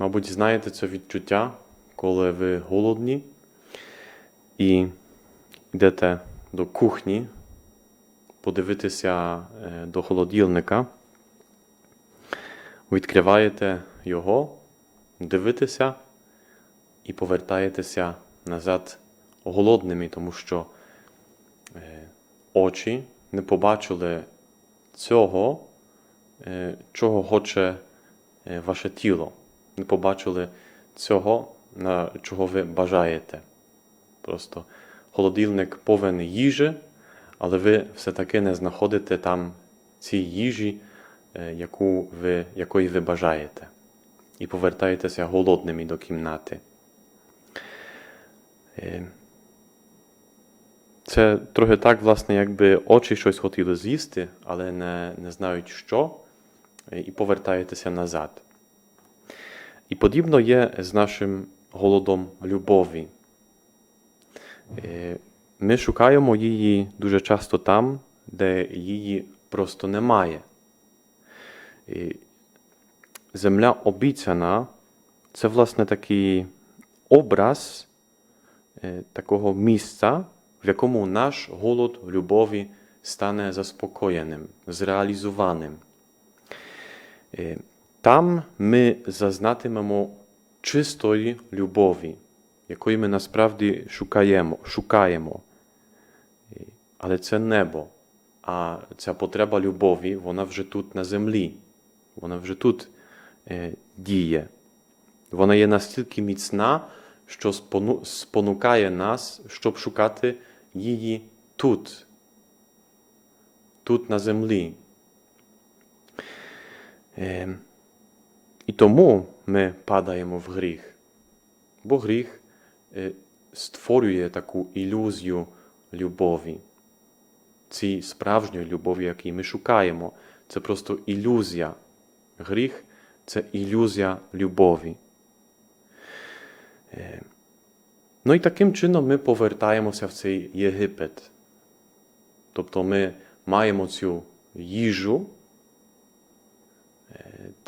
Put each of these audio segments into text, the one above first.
мабуть, знаєте це відчуття, коли ви голодні і йдете до кухні подивитися е, до холодильника, відкриваєте його, дивитеся і повертаєтеся назад голодними, тому що е, очі не побачили цього, е, чого хоче ваше тіло. Не побачили цього, на чого ви бажаєте. Просто холодильник повен їжі, але ви все-таки не знаходите там ці їжі, е, яку ви, якої ви бажаєте. І повертаєтеся голодними до кімнати. Е, Це трохи так, власне, якби очі щось хотіли з'їсти, але не, не знають що, і повертаєтеся назад. І подібно є з нашим голодом любові. Е, Ми шукаємо її дуже часто там, де її просто немає. Земля обіцяна це, власне, такий образ е, такого місця, в якому наш голод любові стане заспокоєним, зреалізованим. Там ми зазнатимемо чистої любові, якої ми насправді шукаємо. шукаємо. Але це небо. А ця потреба любові, вона вже тут на землі. Вона вже тут е, діє. Вона є настільки міцна, що спону- спонукає нас, щоб шукати її тут, тут на землі. Е, І тому ми падаємо в гріх. Бо гріх е, створює таку ілюзію любові. Цій справжньої любові, яку ми шукаємо, це просто ілюзія. Гріх це ілюзія любові. Е, Ну і таким чином ми повертаємося в цей Єгипет. Тобто ми маємо цю їжу,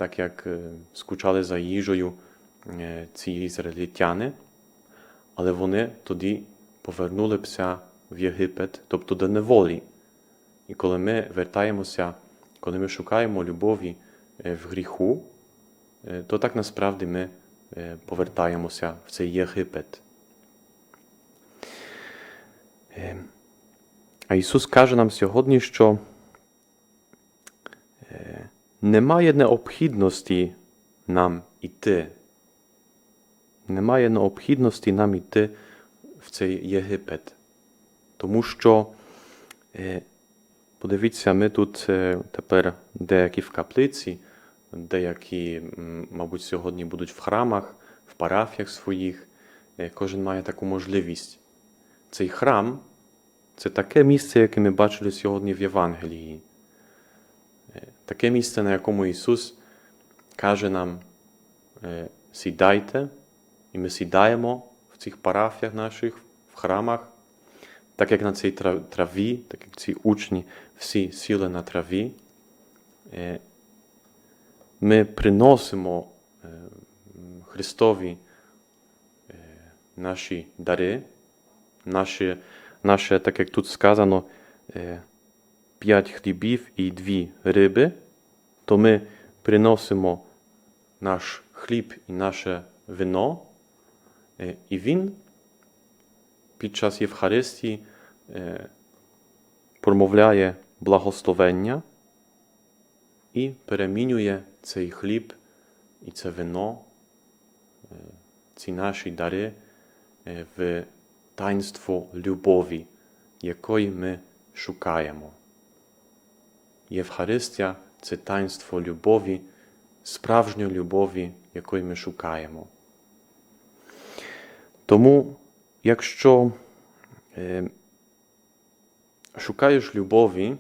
так як е, скучали за їжею е, ці ізраїльтяни, але вони тоді повернулися в Єгипет, тобто до неволі. І коли ми вертаємося, коли ми шукаємо любові е, в гріху, то так насправді ми повертаємося в цей Єгипет. А Ісус каже нам сьогодні, що немає необхідності нам іти. Немає необхідності нам іти в цей Єгипет. Тому що, е, подивіться, ми тут е, тепер деякі в каплиці, деякі, мабуть, сьогодні будуть в храмах, в парафіях своїх. Е, Кожен має таку можливість. Цей храм це таке місце, яке ми бачили сьогодні в Євангелії. Таке місце, на якому Ісус каже нам: е, сідайте, і ми сідаємо в цих парафіях наших, в храмах, так як на цій траві, так як ці учні всі сіли на траві. Е, Ми приносимо е, Христові наші дари, наші, наше, так як тут сказано, п'ять хлібів і дві риби, то ми приносимо наш хліб і наше вино, е, і він під час Євхаристії е, промовляє благословення і перемінює цей хліб і це вино, е, ці наші дари в таїнство любові, якої ми шукаємо. Євхаристія це таїнство любові, справжньої любові, якої ми шукаємо. Тому, якщо е, шукаєш любові,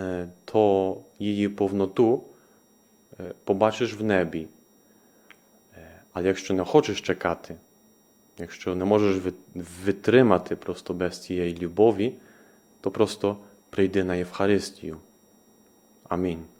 е, то її повноту е, побачиш в небі. Е, але якщо не хочеш чекати, якщо не можеш витримати просто без цієї любові, то просто прийди на Євхаристію. Amin.